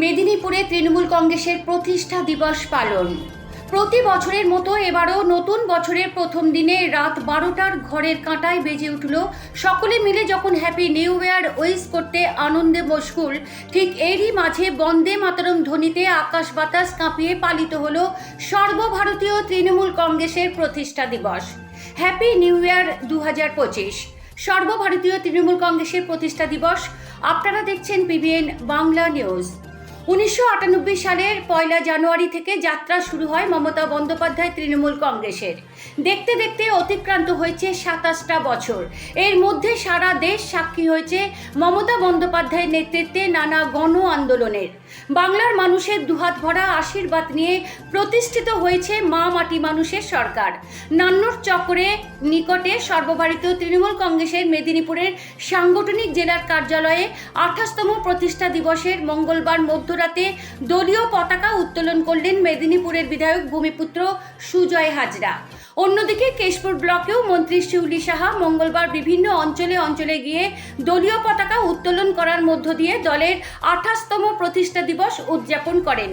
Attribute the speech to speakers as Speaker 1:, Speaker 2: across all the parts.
Speaker 1: মেদিনীপুরে তৃণমূল কংগ্রেসের প্রতিষ্ঠা দিবস পালন। প্রতি বছরের মতো এবারও নতুন বছরের প্রথম দিনে রাত বারোটার ঘরের কাঁটায় বেজে উঠল, সকলে মিলে যখন হ্যাপি নিউ ইয়ার উইস করতে আনন্দে মশগুল ঠিক এরই মাঝে বন্দে মাতরম ধ্বনিতে আকাশ বাতাস কাঁপিয়ে পালিত হল সর্বভারতীয় তৃণমূল কংগ্রেসের প্রতিষ্ঠা দিবস। হ্যাপি নিউ ইয়ার দু হাজার পঁচিশ। সর্বভারতীয় তৃণমূল কংগ্রেসের প্রতিষ্ঠা দিবস, আপনারা দেখছেন পিবিএন বাংলা নিউজ উনিশশো আটানব্বই সালের পয়লা জানুয়ারি থেকে যাত্রা শুরু হয় মমতা বন্দ্যোপাধ্যায় তৃণমূল কংগ্রেসের। দেখতে দেখতে অতিক্রান্ত হয়েছে সাতাশটা বছর। এর মধ্যে সারা দেশ সাক্ষী হয়েছে মমতা বন্দ্যোপাধ্যায়ের নেতৃত্বে নানা গণ আন্দোলনের। বাংলার মানুষের দুহাত ভরা আশীর্বাদ নিয়ে প্রতিষ্ঠিত হয়েছে মা মাটি মানুষের সরকার। নান্নর চক্রে নিকটে সর্বভারতীয় তৃণমূল কংগ্রেসের মেদিনীপুরের সাংগঠনিক জেলার কার্যালয়ে আঠাশতম প্রতিষ্ঠা দিবসের মঙ্গলবার মধ্যরাতে দলীয় পতাকা উত্তোলন করলেন মেদিনীপুরের বিধায়ক ভূমিপুত্র সুজয় হাজরা। অন্যদিকে কেশপুর ব্লকেও মন্ত্রী শিউলি সাহা মঙ্গলবার বিভিন্ন অঞ্চলে অঞ্চলে গিয়ে দলীয় পতাকা উত্তোলন করার মধ্য দিয়ে দলের আঠাশতম প্রতিষ্ঠা দিবস উদযাপন করেন।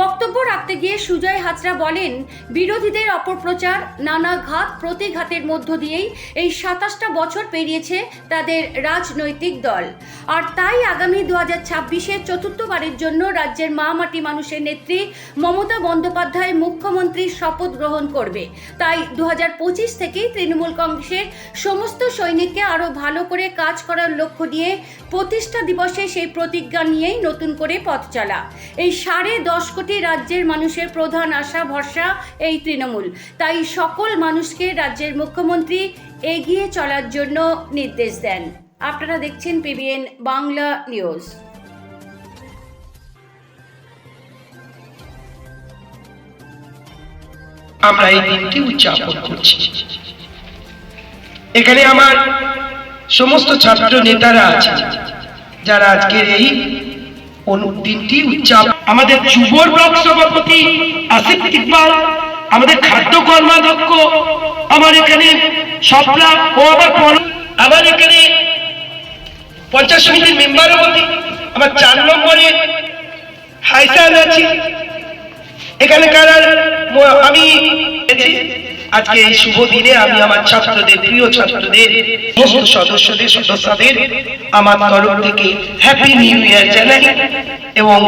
Speaker 1: বক্তব্য রাখতে গিয়ে সুজয় হাজরা বলেন, বিরোধীদের অপপ্রচার, নানা ঘাত, প্রতিঘাতের মধ্য দিয়েই এই সাতাশটা বছর পেরিয়েছে তাদের রাজনৈতিক দল। আর তাই আগামী দু হাজার ছাব্বিশে চতুর্থবারের জন্য রাজ্যের মা মাটি মানুষের নেত্রী মমতা বন্দ্যোপাধ্যায় মুখ্যমন্ত্রীর শপথ গ্রহণ করবে। তাই দু থেকেই তৃণমূল কংগ্রেসের সমস্ত সৈনিককে আরও ভালো করে কাজ করার লক্ষ্য নিয়ে প্রতিষ্ঠা দিবসে সেই প্রতিজ্ঞা নিয়েই নতুন করে পথ চলা। এই সাড়ে দশ কোটি রাজ্যের মানুষের প্রধান আশা, ভরসা এই তৃণমূল। তাই সকল মানুষকে রাজ্যের মুখ্যমন্ত্রী এগিয়ে চলার জন্য নির্দেশ দেন। আপনারা দেখছেন পিবিএন বাংলা নিউজ
Speaker 2: আমরা এই দিনটি উদযাপন করছি। এখানে আমার সমস্ত ছাত্র নেতারা আছে যারা আজকের এই দিনটি উদযাপন আমাদের যুবর ব্লক সভাপতি আসিফ ইকবাল, আমাদের খাদ্য কর্মাধ্যক্ষ, আমার এখানে সপ্লা ও আবার আমার এখানে পঞ্চায়েত সমিতির মেম্বারও বলি আমার চার নম্বরে হাইসান আছে। এখানে ম- আমি আজকে এই শুভ দিনে আমি আমার ছাত্রদের, প্রিয় ছাত্রদের সমস্ত সদস্যদের সদস্যদের আমার তরফ থেকে হ্যাপি নিউ ইয়ার জানাই এবং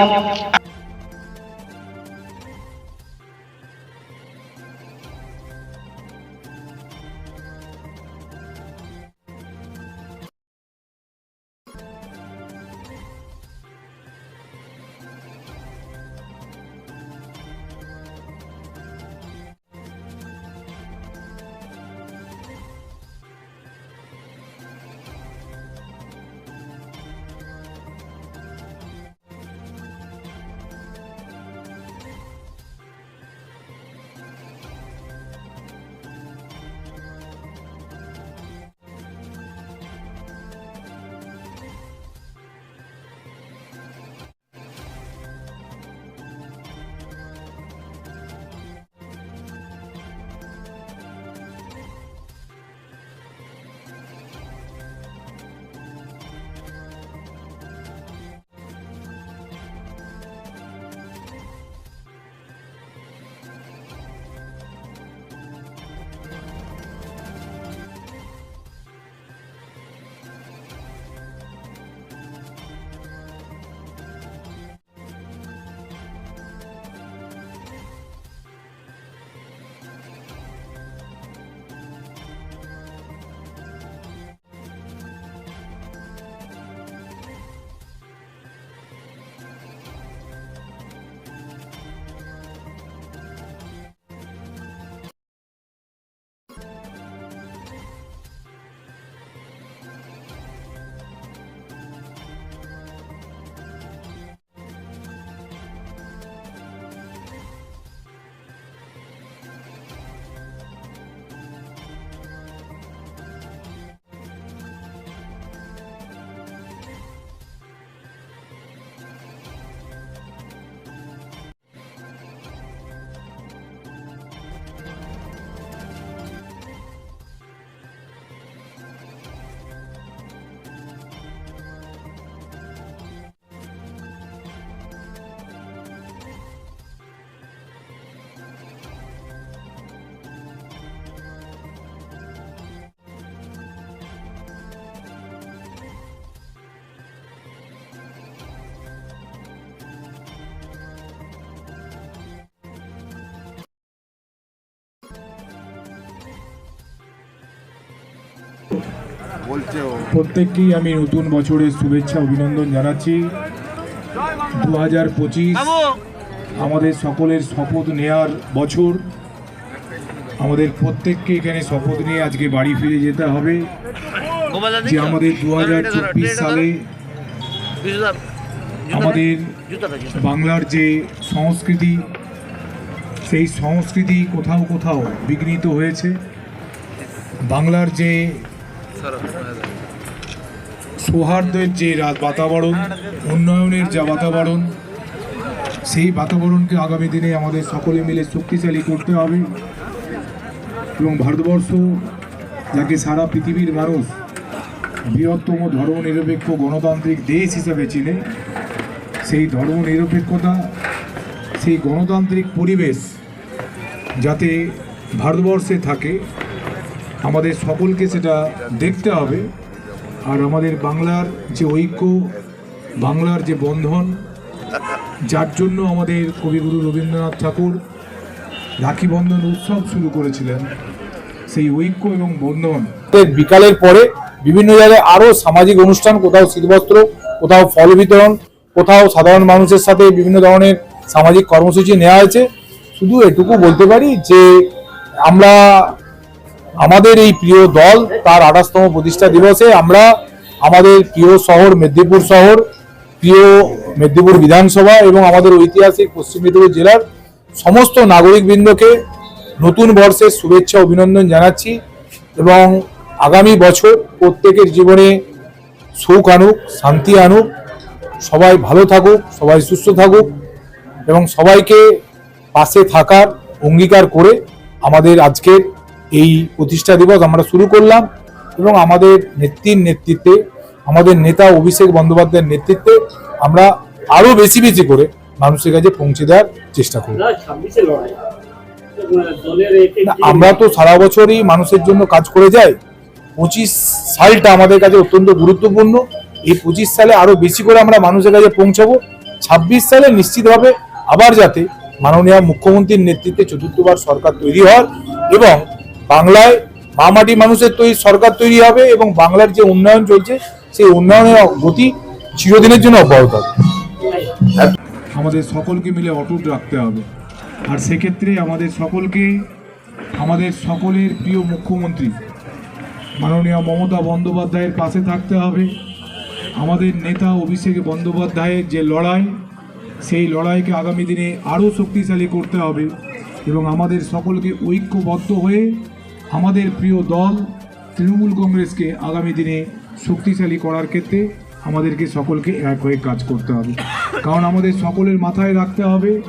Speaker 3: প্রত্যেককেই আমি নতুন বছরের শুভেচ্ছা অভিনন্দন জানাচ্ছি। দু হাজার পঁচিশ আমাদের সকলের শপথ নেয়ার বছর। আমাদের প্রত্যেককে এখানে শপথ নিয়ে আজকে বাড়ি ফিরে যেতে হবে। যে আমাদের দু হাজার চব্বিশ সালে আমাদের বাংলার যে সংস্কৃতি সেই সংস্কৃতি কোথাও কোথাও বিঘ্নিত হয়েছে। বাংলার যে সৌহার্দ্যের যে বাতাবরণ উন্নয়নের যা বাতাবরণ, সেই বাতাবরণকে আগামী দিনে আমাদের সকলে মিলে শক্তিশালী করতে হবে এবং ভারতবর্ষ যাকে সারা পৃথিবীর মানুষ বৃহত্তম ধর্মনিরপেক্ষ গণতান্ত্রিক দেশ হিসেবে চিনে, সেই ধর্মনিরপেক্ষতা, সেই গণতান্ত্রিক পরিবেশ যাতে ভারতবর্ষে থাকে আমাদের সকলকে সেটা দেখতে হবে। আর আমাদের বাংলার যে ঐক্য, বাংলার যে বন্ধন, যার জন্য আমাদের কবিগুরু রবীন্দ্রনাথ ঠাকুর রাখি বন্ধন উৎসব শুরু করেছিলেন, সেই ঐক্য এবং বন্ধন।
Speaker 4: বিকালের পরে বিভিন্ন জায়গায় আরও সামাজিক অনুষ্ঠান, কোথাও শীতবস্ত্র কোথাও ফল বিতরণ, কোথাও সাধারণ মানুষের সাথে বিভিন্ন ধরনের সামাজিক কর্মসূচি নেওয়া হয়েছে। শুধু এটুকু বলতে পারি যে আমরা আমাদের এই প্রিয় দল তার আঠাশতম প্রতিষ্ঠা দিবসে আমরা আমাদের প্রিয় শহর মেদিনীপুর শহর, প্রিয় মেদিনীপুর বিধানসভা এবং আমাদের ঐতিহাসিক পশ্চিম মেদিনীপুর জেলার সমস্ত নাগরিকবৃন্দকে নতুন বর্ষের শুভেচ্ছা, অভিনন্দন জানাচ্ছি এবং আগামী বছর প্রত্যেকের জীবনে সুখ আনুক, শান্তি আনুক, সবাই ভালো থাকুক, সবাই সুস্থ থাকুক এবং সবাইকে পাশে থাকার অঙ্গীকার করে আমাদের আজকের এই প্রতিষ্ঠা দিবস আমরা শুরু করলাম এবং আমাদের নেত্রীর নেতৃত্বে আমাদের নেতা অভিষেক বন্দ্যোপাধ্যায়ের নেতৃত্বে আমরা আরও বেশি বেশি করে মানুষের কাছে পৌঁছে দেওয়ার চেষ্টা করব। আমরা তো সারা বছরই মানুষের জন্য কাজ করে যাই। পঁচিশ সালটা আমাদের কাছে অত্যন্ত গুরুত্বপূর্ণ। এই পঁচিশ সালে আরও বেশি করে আমরা মানুষের কাছে পৌঁছাবো। ছাব্বিশ সালে নিশ্চিতভাবে আবার যাতে মাননীয় মুখ্যমন্ত্রীর নেতৃত্বে চতুর্থবার সরকার তৈরি হয় এবং বাংলায় মামাটি মানুষের তৈরি, সরকার তৈরি হবে এবং বাংলার যে উন্নয়ন চলছে, সেই উন্নয়নের গতি চিরদিনের জন্য অব্যাহত হবে।
Speaker 3: আমাদের সকলকে মিলে অটুট রাখতে হবে। আর সেক্ষেত্রে আমাদের সকলকে, আমাদের সকলের প্রিয় মুখ্যমন্ত্রী মাননীয় মমতা বন্দ্যোপাধ্যায়ের পাশে থাকতে হবে। আমাদের নেতা অভিষেক বন্দ্যোপাধ্যায়ের যে লড়াই, সেই লড়াইকে আগামী দিনে আরও শক্তিশালী করতে হবে এবং আমাদের সকলকে ঐক্যবদ্ধ হয়ে আমাদের প্রিয় দল তৃণমূল কংগ্রেসকে আগামী দিনে শক্তিশালী করার ক্ষেত্রে আমাদেরকে সকলকে এক হয়ে কাজ করতে হবে। কারণ আমাদের সকলের মাথায় রাখতে হবে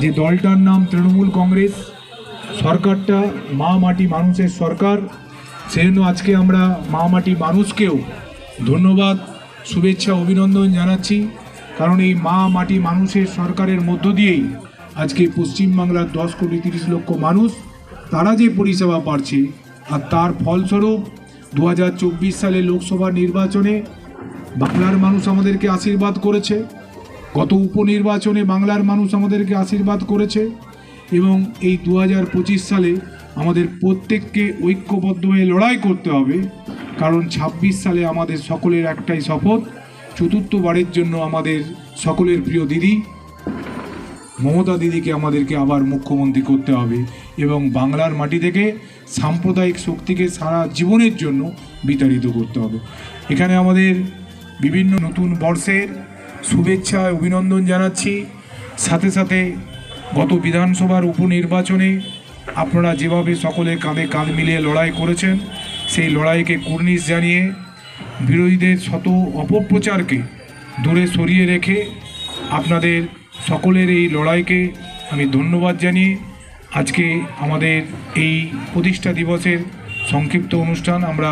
Speaker 3: যে দলটার নাম তৃণমূল কংগ্রেস, সরকারটা মা মাটি মানুষের সরকার। সেজন্য আজকে আমরা মা মাটি মানুষকেও ধন্যবাদ, শুভেচ্ছা, অভিনন্দন জানাচ্ছি। কারণ এই মা মাটি মানুষের সরকারের মধ্য দিয়েই আজকে পশ্চিমবাংলার দশ কোটি তিরিশ লক্ষ মানুষ তারা যে পরিষেবা পাচ্ছে আর তার ফলস্বরূপ দু হাজার চব্বিশ সালে লোকসভা নির্বাচনে বাংলার মানুষ আমাদেরকে আশীর্বাদ করেছে। গত উপনির্বাচনে বাংলার মানুষ আমাদেরকে আশীর্বাদ করেছে এবং এই দু হাজার পঁচিশ সালে আমাদের প্রত্যেককে ঐক্যবদ্ধ হয়ে লড়াই করতে হবে, কারণ ২৬ সালে আমাদের সকলের একটাই শপথ, চতুর্থবারের জন্য আমাদের সকলের প্রিয় দিদি, মমতা দিদিকে আমাদেরকে আবার মুখ্যমন্ত্রী করতে হবে। এবং বাংলার মাটি থেকে সাম্প্রদায়িক শক্তিকে সারা জীবনের জন্য বিতাড়িত করতে হবে। এখানে আমাদের বিভিন্ন নতুন বর্ষের শুভেচ্ছা অভিনন্দন জানাচ্ছি। সাথে সাথে গত বিধানসভার উপনির্বাচনে আপনারা যেভাবে সকলে কাঁধে কাঁধ মিলিয়ে লড়াই করেছেন, সেই লড়াইকে কুর্নিশ জানিয়ে বিরোধীদের শত অপপ্রচারকে দূরে সরিয়ে রেখে আপনাদের সকলের এই লড়াইকে আমি ধন্যবাদ জানিয়ে আজকে আমাদের এই প্রতিষ্ঠা দিবসের সংক্ষিপ্ত অনুষ্ঠান আমরা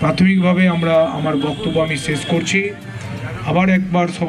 Speaker 3: প্রাথমিকভাবে আমরা আমার বক্তব্য আমি শেষ করছি। আবার একবার সবাই